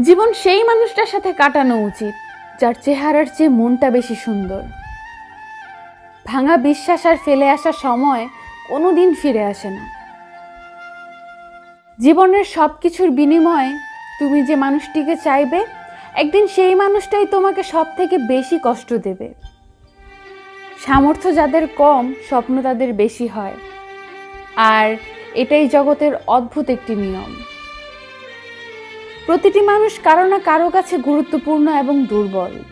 জীবন সেই মানুষটার সাথে কাটানো উচিত, যার চেহারার চেয়ে মনটা বেশি সুন্দর। ভাঙা বিশ্বাস আর ফেলে আসা সময় কোনোদিন ফিরে আসে না। জীবনের সব কিছুর বিনিময়ে তুমি যে মানুষটিকে চাইবে, একদিন সেই মানুষটাই তোমাকে সব থেকে বেশি কষ্ট দেবে। সামর্থ্য যাদের কম, স্বপ্ন তাদের বেশি হয়। আর এটাই জগতের অদ্ভুত একটি নিয়ম। প্রতিটি মানুষ কারও না কারও কাছে গুরুত্বপূর্ণ এবং দুর্বল।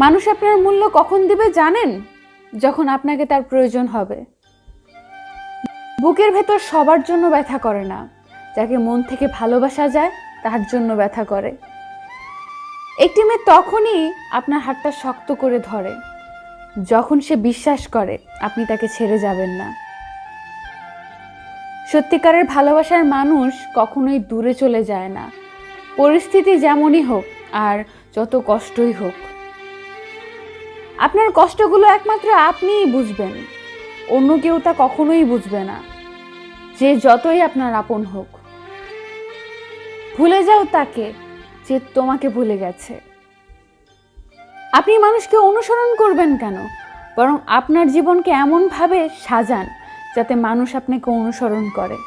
মানুষ আপনার মূল্য কখন দিবে জানেন? যখন আপনাকে তার প্রয়োজন হবে। বুকের ভেতর সবার জন্য ব্যথা করে না। যাকে মন থেকে ভালোবাসা যায়, তার জন্য ব্যথা করে। একটি মেয়ে তখনই আপনার হাতটা শক্ত করে ধরে। যখন সে বিশ্বাস করে, আপনি তাকে ছেড়ে যাবেন না। সত্যিকারের ভালোবাসার মানুষ কখনোই দূরে চলে যায় না। পরিস্থিতি যেমনই হোক আর যত কষ্টই হোক। আপনার কষ্টগুলো একমাত্র আপনিই বুঝবেন। অন্য কেউ তা কখনোই বুঝবে না। যে যতই আপনার আপন হোক। ভুলে যাও তাকে যে তোমাকে ভুলে গেছে। আপনি মানুষকে অনুসরণ করবেন কেন? বরং আপনার জীবনকে এমনভাবে সাজান যাতে মানুষ আপনাকে অনুসরণ করে।